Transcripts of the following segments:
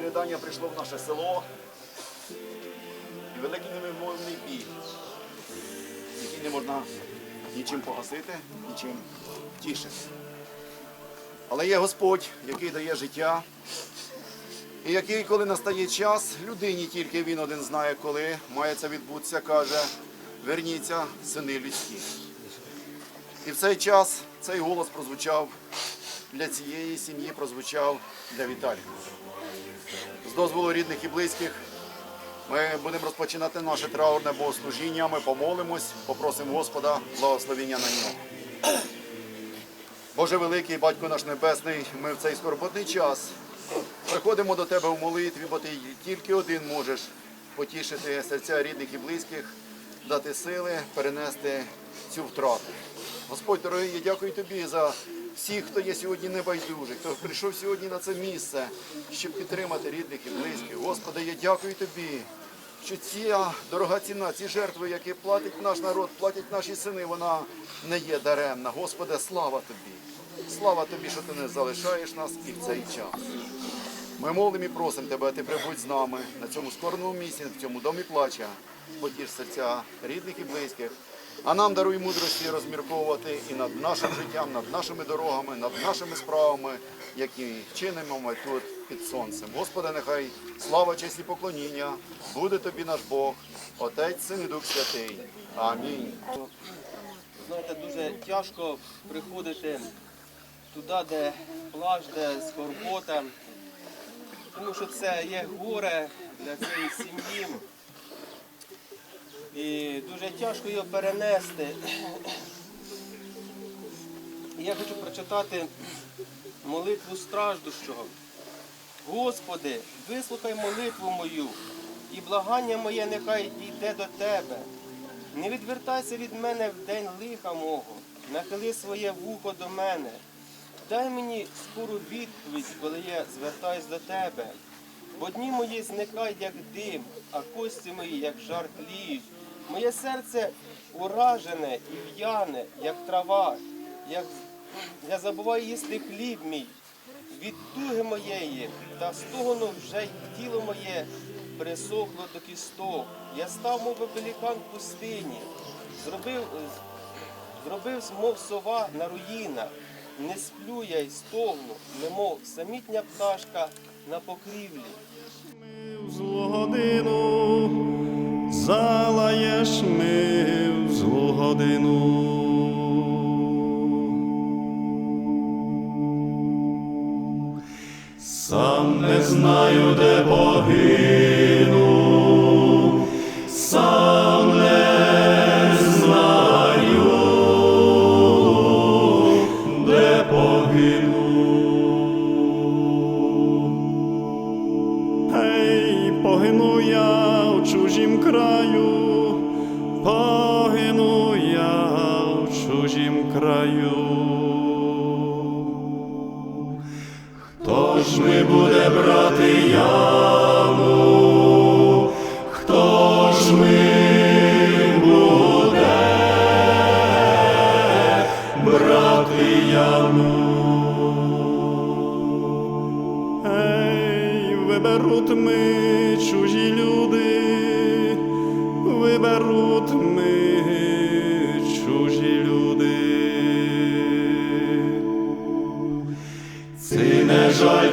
Ридання прийшло в наше село. І великий невимовний біль, який не можна нічим погасити, нічим тішити. Але є Господь, який дає життя, і який, коли настає час, людині тільки він один знає, коли має це відбутися, каже, верніться, сини людські. І в цей час цей голос прозвучав для цієї сім'ї, прозвучав для Віталія. З дозволу рідних і близьких ми будемо розпочинати наше траурне богослужіння. Ми помолимось, попросимо Господа благословення на нього. Боже великий, Батько наш Небесний, ми в цей скорботний час приходимо до Тебе в молитві, бо Ти тільки один можеш потішити серця рідних і близьких, дати сили, перенести цю втрату. Господь дорогий, я дякую Тобі за всіх, хто є сьогодні небайдужий, хто прийшов сьогодні на це місце, щоб підтримати рідних і близьких. Господи, я дякую Тобі, що ця дорога ціна, ці жертви, які платить наш народ, платять наші сини, вона не є даремна. Господи, слава Тобі. Слава Тобі, що Ти не залишаєш нас і в цей час. Ми молимо і просимо Тебе, Ти прибудь з нами на цьому скорному місці, в цьому домі плача, потіш серця рідних і близьких. А нам даруй мудрості розмірковувати і над нашим життям, над нашими дорогами, над нашими справами, які чинимо ми тут під сонцем. Господи, нехай слава, честь і поклоніння буде тобі наш Бог, Отець, Син і Дух Святий. Амінь. Знаєте, дуже тяжко приходити туди, де плач, де скорбота, тому що це є горе для цієї сім'ї. І дуже тяжко його перенести. Я хочу прочитати молитву страждущого. Господи, вислухай молитву мою, і благання моє нехай йде до Тебе. Не відвертайся від мене в день лиха мого, нахили своє вухо до мене. Дай мені скору відповідь, коли я звертаюсь до тебе. Бо дні мої зникають, як дим, а кості мої, як жар тліють. Моє серце уражене і в'яне, як трава, як я забуваю їсти хліб мій. Від туги моєї та стогону вже й тіло моє присохло до кісток. Я став, мов пелікан в пустині, зробив, зробив, мов сова на руїнах. Не сплю я й стогну, немов самітня пташка на покрівлі. в злу годину, залаєш ми в злу годину. Сам не знаю, де погину,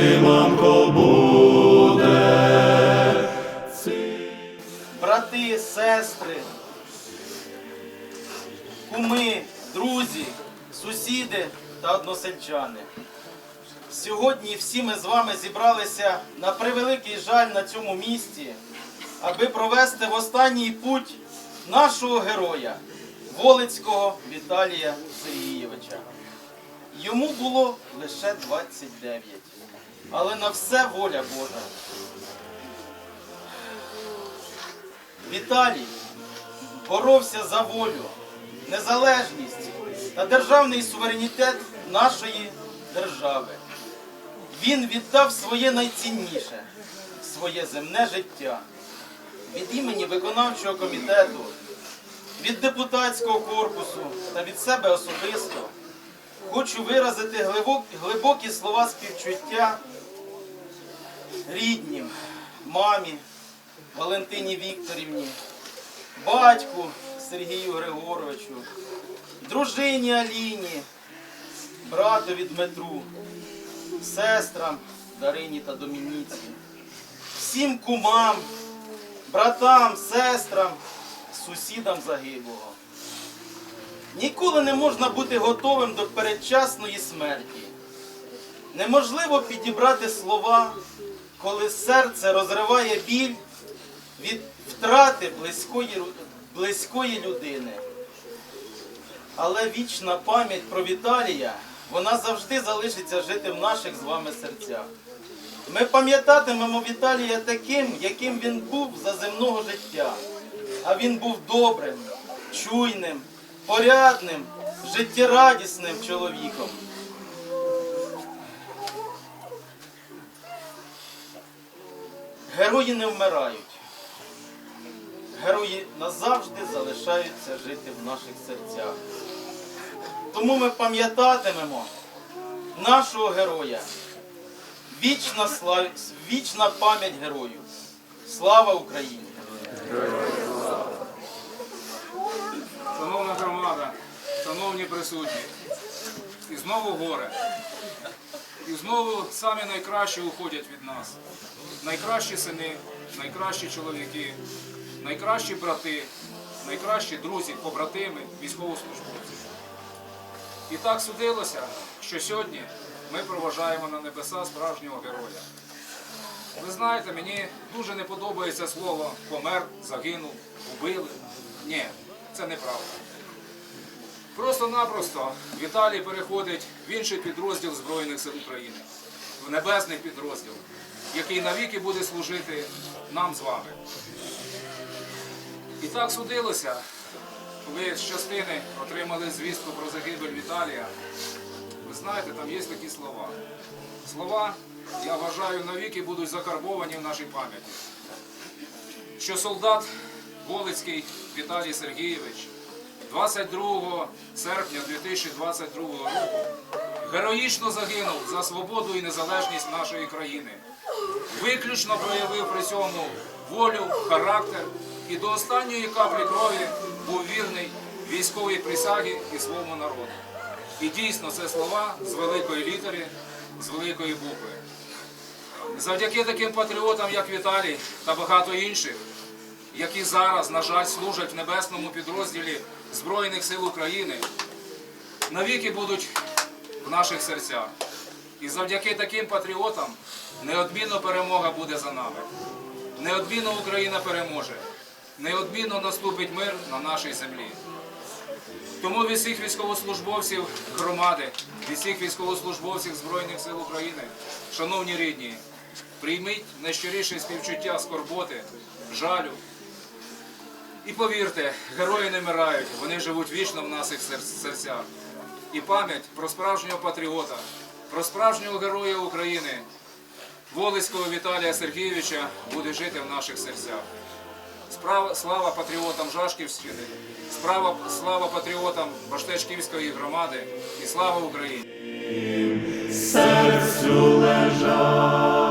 ти, мамко, брати, сестри, куми, друзі, сусіди та односельчани. Сьогодні всі ми з вами зібралися на превеликий жаль на цьому місці, аби провести в останній путь нашого героя Волицького Віталія Сергійовича. Йому було лише 29, але на все воля Божа. Віталій боровся за волю, незалежність та державний суверенітет нашої держави. Він віддав своє найцінніше, своє земне життя. Від імені виконавчого комітету, від депутатського корпусу та від себе особисто хочу виразити глибокі слова співчуття ріднім, мамі, Валентині Вікторівні, батьку Сергію Григоровичу, дружині Аліні, братові Дмитру, сестрам Дарині та Домініці, всім кумам, братам, сестрам, сусідам загиблого. Ніколи не можна бути готовим до передчасної смерті. Неможливо підібрати слова, коли серце розриває біль від втрати близької, близької людини. Але вічна пам'ять про Віталія, вона завжди залишиться жити в наших з вами серцях. Ми пам'ятатимемо Віталія таким, яким він був за земного життя. А він був добрим, чуйним, порядним, життєрадісним чоловіком. Герої не вмирають. Герої назавжди залишаються жити в наших серцях. Тому ми пам'ятатимемо нашого героя. Вічна, слав... Вічна пам'ять герою. Слава Україні! Шановна громада, шановні присутні, і знову горе. І знову самі найкращі уходять від нас. Найкращі сини, найкращі чоловіки, найкращі брати, найкращі друзі, побратими, військовослужбовці. І так судилося, що сьогодні ми проважаємо на небеса справжнього героя. Ви знаєте, мені дуже не подобається слово помер, загинув, убили. Ні, це неправда. Просто-напросто Віталій переходить в інший підрозділ Збройних сил України, в небесний підрозділ, який навіки буде служити нам з вами. І так судилося, коли з частини отримали звістку про загибель Віталія. Ви знаєте, там є такі слова. Слова, я вважаю, навіки будуть закарбовані в нашій пам'яті. Що солдат Волицький Віталій Сергійович 22 серпня 2022 року героїчно загинув за свободу і незалежність нашої країни. Виключно проявив при цьому волю, характер і до останньої каплі крові був вірний військовій присягі і своєму народу. І дійсно це слова з великої літери, з великої букви. Завдяки таким патріотам, як Віталій та багато інших, які зараз, на жаль, служать в небесному підрозділі Збройних сил України, навіки будуть в наших серцях. І завдяки таким патріотам неодмінно перемога буде за нами. Неодмінно Україна переможе. Неодмінно наступить мир на нашій землі. Тому від всіх військовослужбовців громади, від всіх військовослужбовців Збройних сил України, шановні рідні, прийміть найщиріше співчуття скорботи, жалю. І повірте, герої не вмирають, вони живуть вічно в наших серцях. і пам'ять про справжнього патріота, про справжнього героя України, Волицького Віталія Сергійовича буде жити в наших серцях. Справа, слава патріотам Жашківщини, справа, слава патріотам Баштечківської громади і слава Україні! серцю лежать.